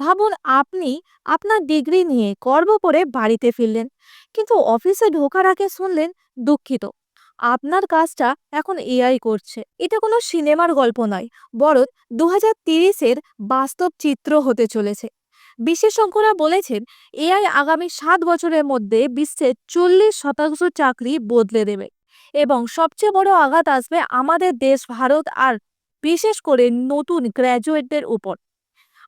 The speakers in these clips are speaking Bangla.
ভাবুন আপনি আপনার ডিগ্রি নিয়ে গর্ব করে বাড়িতে ফিরলেন, কিন্তু অফিসে ঢোকার আগে শুনলেন দুঃখিত। আপনার কাজটা এখন এআই করছে। এটা কোনো সিনেমার গল্প নয়, বরং দু হাজার তিরিশের বাস্তব চিত্র হতে চলেছে। বিশেষজ্ঞরা বলেছেন এআই আগামী সাত বছরের মধ্যে বিশ্বের চল্লিশ শতাংশ চাকরি বদলে দেবে এবং সবচেয়ে বড় আঘাত আসবে আমাদের দেশ, ভারত আর বিশেষ করে নতুন গ্র্যাজুয়েটদের উপর।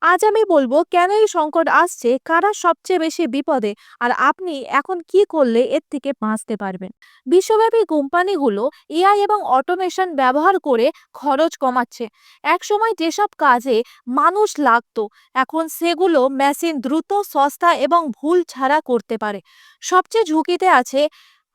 আজ আমি বলব, কেন এই সংকট আসছে, কারা সবচেয়ে বেশি বিপদে, আর আপনি এখন কি করলে এর থেকে বাঁচতে পারবেন? বিশ্বব্যাপী কোম্পানিগুলো এআই এবং অটোমেশন ব্যবহার করে খরচ কমাচ্ছে। একসময় যেসব কাজে মানুষ লাগতো, এখন সেগুলো মেশিন দ্রুত, সস্তা এবং ভুল ছাড়া করতে পারে। সবচেয়ে ঝুঁকিতে আছে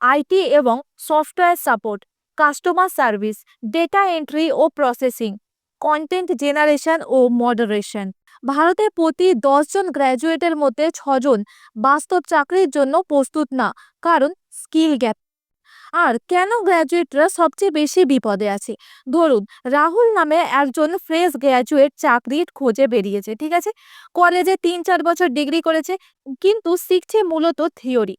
আইটি এবং software support, customer service, data entry ও প্রসেসিং, কন্টেন্ট জেনারেশন ও মডারেশন। ভারতে প্রতি দশজন গ্র্যাজুয়েটের মধ্যে ছজন বাস্তব চাকরির জন্য প্রস্তুত না, কারণ স্কিল গ্যাপ আর কেন গ্র্যাজুয়েটরা সবচেয়ে বেশি বিপদে আছে? ধরুন, রাহুল নামে একজন ফ্রেশ গ্র্যাজুয়েট চাকরির খোঁজে বেরিয়েছে, ঠিক আছে? কলেজে তিন চার বছর ডিগ্রি করেছে, কিন্তু শিখছে মূলত থিওরি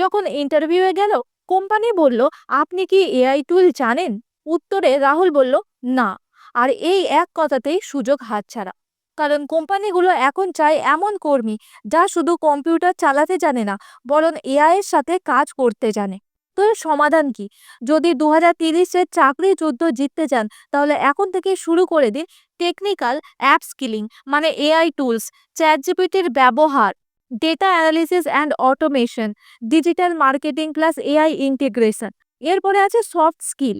যখন ইন্টারভিউয়ে গেল কোম্পানি বলল, আপনি কি এআই টুল জানেন? উত্তরে রাহুল বলল, না। আর এই এক কথাতেই সুযোগ হাতছাড়া। কারণ কোম্পানিগুলো এখন চায় এমন কর্মী যা শুধু কম্পিউটার চালাতে জানে না, বরং এআই এর সাথে কাজ করতে জানে। তো এর সমাধান কি? যদি দু হাজার তিরিশের চাকরি যুদ্ধ জিততে চান তাহলে এখন থেকে শুরু করে দিন টেকনিক্যাল অ্যাপ স্কিলিং মানে এআই টুলস চ্যাট জিপিটির ব্যবহার data analysis and automation digital marketing plus AI integration এরপরে আছে সফট স্কিল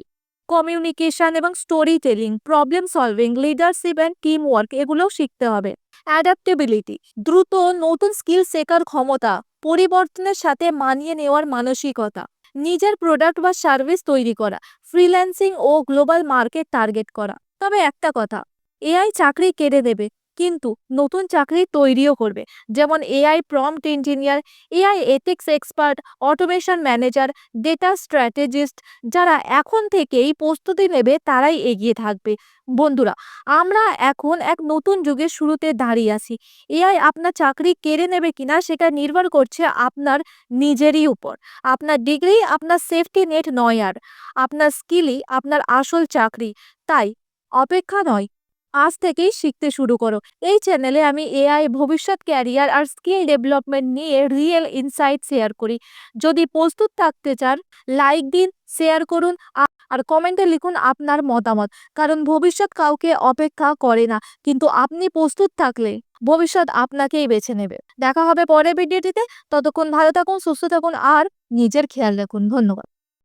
কমিউনিকেশন এবং storytelling problem solving leadership and teamwork এগুলোও শিখতে হবে। অ্যাডাপ্টেবিলিটি দ্রুত নতুন স্কিল শেখার ক্ষমতা, পরিবর্তনের সাথে মানিয়ে নেওয়ার মানসিকতা, নিজের প্রোডাক্ট বা সার্ভিস তৈরি করা ফ্রিল্যান্সিং ও গ্লোবাল মার্কেট টার্গেট করা। তবে একটা কথা এআই চাকরি কেড়ে দেবে কিন্তু নতুন চাকরি তৈরিও করবে। যেমন AI prompt engineer AI ethics expert automation manager data strategist যারা এখন থেকেই প্রস্তুতি নেবে তারাই এগিয়ে থাকবে। বন্ধুরা, আমরা এখন এক নতুন যুগের শুরুতে দাঁড়িয়ে আছি। এআই আপনার চাকরি কেড়ে নেবে কিনা সেটা নির্ভর করছে আপনার নিজেরই উপর। আপনার ডিগ্রি আপনার সেফটি নেট নয় আর। আপনার স্কিলই আপনার আসল চাকরি। তাই অপেক্ষা নয় আজ থেকেই শিখতে শুরু করো। এই চ্যানেলে আমি এআই ভবিষ্যৎ ক্যারিয়ার আর স্কিল ডেভেলপমেন্ট নিয়ে রিয়েল ইনসাইট শেয়ার করি। যদি প্রস্তুত থাকতে চান লাইক দিন শেয়ার করুন আর কমেন্টে লিখুন আপনার মতামত। কারণ ভবিষ্যৎ কাউকে অপেক্ষা করে না, কিন্তু আপনি প্রস্তুত থাকলে ভবিষ্যৎ আপনাকেই বেছে নেবে। দেখা হবে পরের ভিডিওটিতে ততক্ষণ ভালো থাকুন, সুস্থ থাকুন আর নিজের খেয়াল রাখুন। ধন্যবাদ।